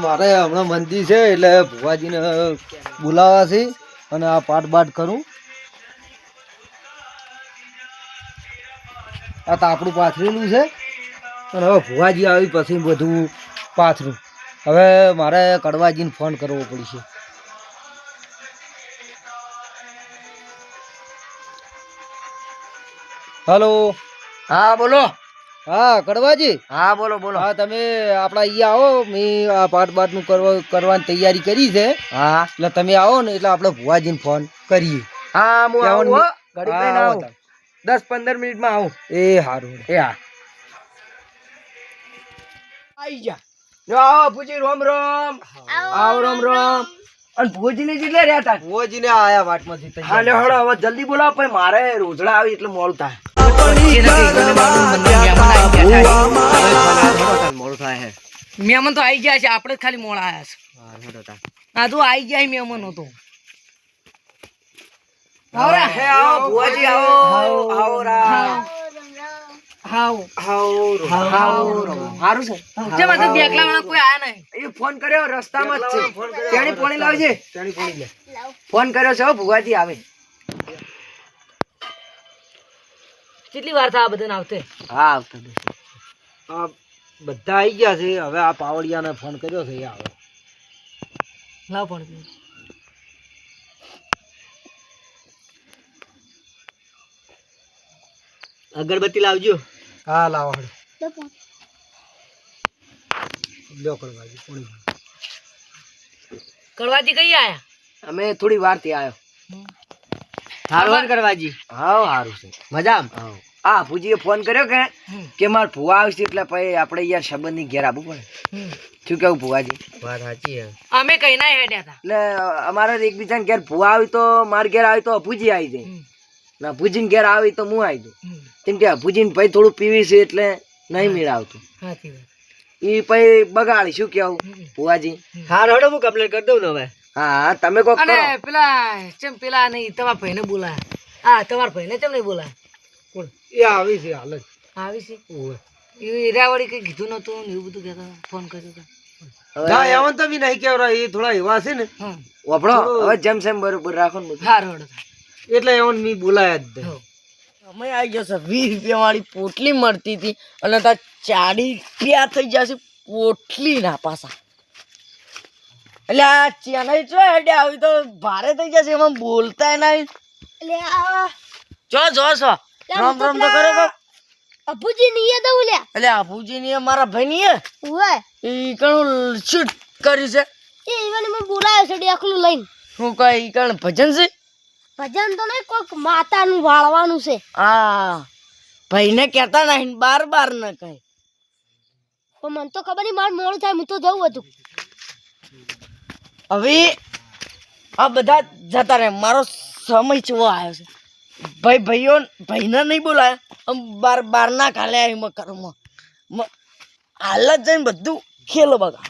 મારે હમણાં મંદી છે એટલે ભુવાજીને બોલાવા છે અને આ પાઠ બાટ કરું. આ તાપડું પાથરેલું છે. અને હવે ભુવાજી આવી પછી બધું પાથરું. હવે મારે કડવાજીને ફોન કરવો પડશે. હલો. હા, બોલો. હા કડવાજી? હા બોલો બોલો. હા તમે આપણા અહીંયા આવો મેં આ પાઠ બાટનું કરવા કરવાની તૈયારી કરી છે. હા. એટલે તમે આવો ને એટલે આપણે ભુવાજીને ફોન કરીએ. હા હું આવું હો. આવો દસ પંદર મિનિટમાં આવું. એ સારું એ હા. આવી જા. જો આવો પૂછી રોમ રોમ. આવો રોમ. રોમ. અને ભુજીને જેટલે રહ્યા હતા ભુવાજીને આયા વાટમાંથી હા લે હળો હવે જલ્દી બોલાવો પછી મારે રોજડા આવી એટલે મોડું થાય. મોડું થાય હે મહેમાન તો આવી ગયા છે આપણે જ ખાલી મોડા આવ્યા છે. આ તો આવી ગયા મહેમાન હતો હે આવો ભુવાજી આવો આવો રામ. હાવ આવો આવો સારું છે. જે માથે દેખલા વાળા કોઈ આયા નહીં. એ ફોન કર્યો રસ્તામાં જ છે. તેણી પોણી લાવજે. ફોન કર્યો છે ભુવાજી આવે. કેટલી વાર થાય આ બધાને આવતે? હા આવતા આ બધા આવી ગયા છે. હવે આ પાવડિયાને ફોન કર્યો છે એ આવે. લાવ પણ અગરબત્તી લાવજો. હા લાવો લ્યો કડવાજી પોણી કડવાજી કઈ આયા? અમે થોડી વારથી આવ્યો હારું કડવાજી. હા હારું છે. મજા હા પૂજીએ ફોન કર્યો કે કે માર ભુવા આવશે એટલે પછી આપણે યાર સંબંધની ઘેર આવવું પડે. શું કેવું ભુવાજી? વાત સાચી અમે કઈ ના હેડ્યા હતા એટલે અમારે એકબીજાને ઘેર ભુવા આવી તો માર ઘેર આવી તો અભુજી આવી જાય. ના ભુજીને ઘેર આવી તો હું આવી જાઉં કેમ કે અભુજીને ભાઈ થોડું પીવી છે એટલે નહીં મેળ આવતું એ પછી બગાડી શું કેવું? ભુવાજી? હા રડો હું કમ્પ્લેન કરી દઉં ને હવે. હા તમે કોક કરો. પેલા ચમ પેલા નહીં તમારા ભાઈને બોલા હા તમારા ભાઈને ચમ નહીં બોલા. કોણ એ આવી છે હાલ. જ આવી છે? ઓવે. એ કઈ કીધું નતું ને એવું બધું કહેતા ફોન કર્યો હતો ના એવન તો બી નહીં કેવરા એ થોડા એવા છે ને. હવે જેમ સેમ બરોબર રાખો ને. એટલે એવન મી બોલાયા જ દે અમે આવી જશે વીસ રૂપિયા વાળી પોટલી મળતી હતી અને તાર ચાળી રૂપિયા થઈ જશે પોટલી ના પાછા એટલે આ ચેનલ ચો હેડે આવી તો ભારે થઈ જશે એમાં બોલતા નહીં. જો જો છો રામ રામ તો કરો તો અભુજી નીએ તો ઉલ્યા એટલે અભુજી નીએ મારા ભાઈ નીએ ઓય એ કણું શૂટ કર્યું છે. એ ઈવન મને બોલાયો છે ડેખલું લઈને. હું કઈ કણ ભજન છે? ભજન તો નહીં કોઈક માતાનું વાળવાનું છે. આ ભાઈને કહેતા નહીં બાર બાર ન કહે. પણ મને તો ખબર નહીં મારું મોડું થાય હું તો જવું હતું હવે આ બધા જતા રહે મારો સમય ચેવો આવ્યો છે. ભાઈ ભાઈઓ ભાઈને નહીં બોલાય આમ બાર બાર ના કાલે આવી મેં કરું હાલ જ જઈને બધું ખેલો બગા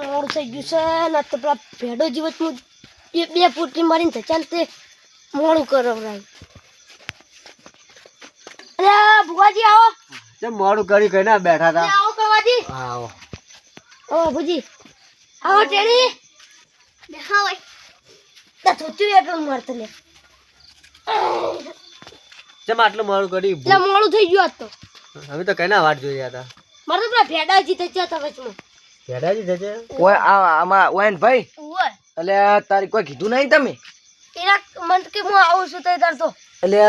મોડું થઈ ગયું છે ને તો પેલા ભેડો જીવત હું બે બે ફૂટી મારીને ચાલ તે મોડું કરાવરાય અરે આ ભુવાજી આવો. તે મોડું કરી કઈ ના બેઠા હતા. આવો કવાજી આવો. ઓ ભુજી. આવો ટેણી દેખાવ હોય તા થોચું એટલું મારતો લે ચમ આટલું મોડું કરી એટલે મોડું થઈ ગયું આજ તો. હવે તો કઈ ના વાટ જોઈ હતા. મારે તો પેલા ભેડાજી થઈ જતા વચમાં. ભેડાજી થશે ઓય આ આમાં ઓય ભાઈ? ઓય. એટલે તારી કોઈ કીધું નહીં તમે? એના મન કે હું આવું છું તે તાર તો. એટલે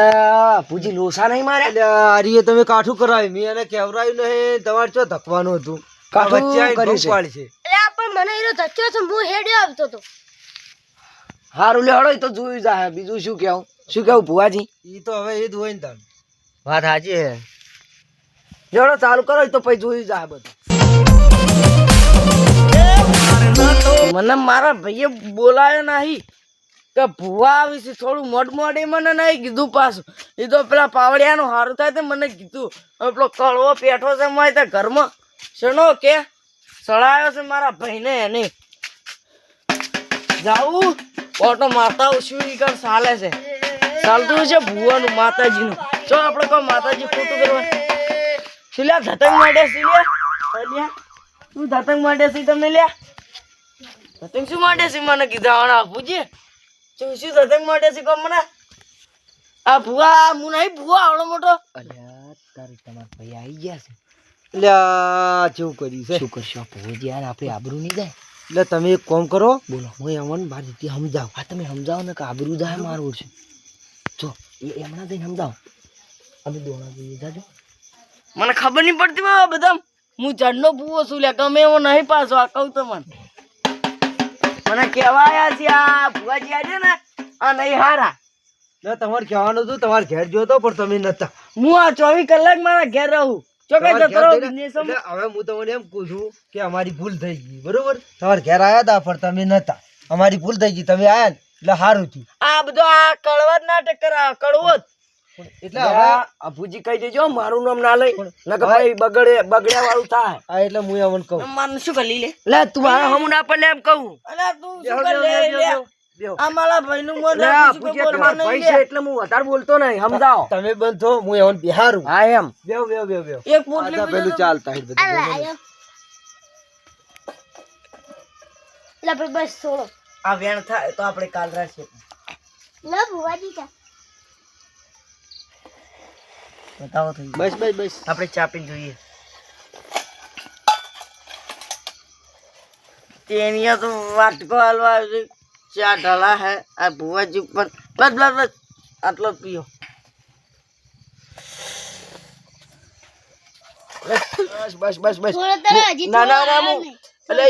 પૂજી લોસા નહીં મારે એટલે આરીએ તમે કાઠું કરાવ્યું મેં એને કેવરાયું નહીં તમારે ચો ધકવાનું હતું? કાઠું કર્યું છે. આ પણ મને એનો ધક્યો છે હું હેડ્યો આવતો તો. હારું લે હળો એ તો જોયું જાય બીજું શું કેવું? શું કેવું ભુવાજી? ઈ તો હવે એ જ હોય ને તમે વાત સાચી હે. જોડો ચાલુ કરો તો પછી જોયું જાય બધું. મને મારા ભાઈએ બોલાયો નહીં. કે ભૂવા આવી છે થોડું મોડ મોડે મને નહીં કીધું પાછું. એ તો પેલા પાવડિયાનું સારું થાય તો મને કીધું. હવે પેલો કળવો પેઠો છે મારે ત્યાં ઘરમાં. શેનો કે? સળાયો છે મારા ભાઈને એને. જાવું ઓટો માતા શું કર ચાલે છે? ચાલતું છે ભુવાનું, માતાજીનું. ચો આપણે કહો માતાજી ખોટું કરવા. સિલ્યા ધતંગ માંડ્યા શું લ્યા? તું ધતંગ માટે શું તમે લ્યા? ધતંગ શું માટે છે મને કીધા હણા આપુજી શું શું ધતંગ માટે છે કોમ મને? આ ભુવા હું નહીં ભુવા આવડો મોટો? અલ્યા તારી તમારા ભાઈ આવી ગયા છે. આ જેવું કર્યું છે? શું કરશો? આ ભોજ યાર આપણે આબરૂ નહીં જાય. એટલે તમે એક કોમ કરો. બોલો હું એમને મારી રીતે સમજાવ. હા તમે સમજાવો ને કે આબરૂ જાય મારું છે. જો એ એમના જઈને સમજાવો. અમે દોણા જઈએ જાજો. મને ખબર નહીં પડતી બધા હું ચડનો ભૂવો છું લ્યા? ગમે એવો નહીં પાછો આ કહું તો મને કેવાયા છે આ ભુવાજી આજે ને આ નહીં હારા. એટલે તમારે કહેવાનું હતું તમારે ઘેર જોતો પણ તમે નતા. હું આ ચોવીસ કલાક મારા ઘેર રહું. ચોકે તમારે જતો રહું હવે હું તમને એમ કહું છું કે અમારી ભૂલ થઈ ગઈ બરોબર? તમારે ઘેર આવ્યા હતા પણ તમે નતા. અમારી ભૂલ થઈ ગઈ તમે આયા ને એટલે સારું થયું. આ બધો આ કડવત જ નાટક કરા કડવો જ. એટલે હવે અભુજી કહી દેજો મારું નામ ના લઈ નકર ભાઈ બગડે બગડ્યા વાળું થાય. આ એટલે હું અમને કહું. મારું શું કરી લે? લે તું આ હમું ના પડે એમ કહું. અલા તું શું કરી લે લે? બેહો, બેહો. આ મારા ભાઈનું મોઢું લે રાખું છું અભુજી કે ભાઈ છે એટલે હું વધારે બોલતો નહીં સમજાવો. તમે બંધ હું એમને બિહારું. હા એમ. બેવ બેવ બેવ બેવ એક પોટલી પેલું ચાલતા હિત બધું આ ભાઈ બસ છોડો. આ વેણ થાય તો આપણે કાલ રાખીએ. ના ભુવાજી તા બતાવો થઈ બસ બસ બસ. આપણે ચાપીને જોઈએ. તેનિયા તો વાટકો હાલવા આવ્યો છે. ચા ઢળા હે આ ભુવાજી ઉપર. બસ બસ બસ. આટલો પીઓ. બસ બસ બસ બસ. ના ના ના હું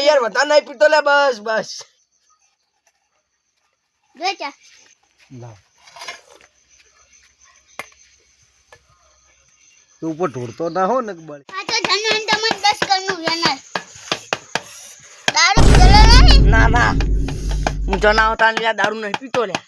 યાર વધારે નહીં પીતો લે બસ બસ ચા લાવ તું ઉપર ઢોળતો ના હો ને બળ. આ તો જનન તમને દસ કરનું વેનર. દારૂ ચલો ના. ના હું જણાવતા લ્યા દારૂ નહીં પીતો લ્યા.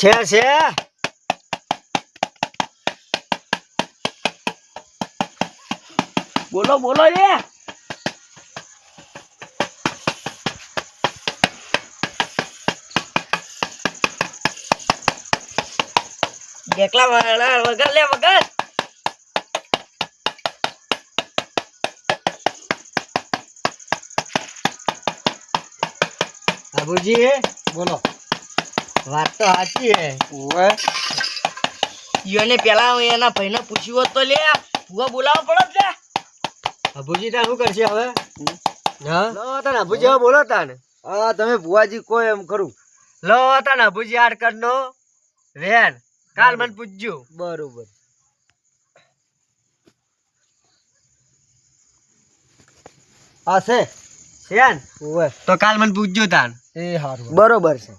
છે છે. બોલો બોલો લે એકલા વગર લે વગર. બાબુજી બોલો. વાત તો સાચી હે. ઓવે. ઈયોને પેલા એના ભાઈને પૂછ્યું હોત તો લે ભૂવા બોલાવો પડત લે. અભુજી તા શું કરશે હવે? હા? લો તને અભુજી હવે બોલો તાને. હા તમે ભુવાજી કોઈ એમ કરું લો તને અભુજી આડ કરનો વેન કાલ મને પૂછજો. બરોબર. હા છે. શેન? ઓવે તો કાલ મને પૂછજો તાન. એ હારું. બરોબર છે.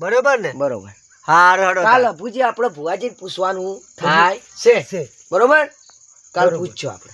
બરોબર ને? બરોબર. હારું હાડો કાલ અભુજી આપણે ભુવાજી પૂછવાનું થાય. છે બરોબર? કાલ. પૂછજો આપણે.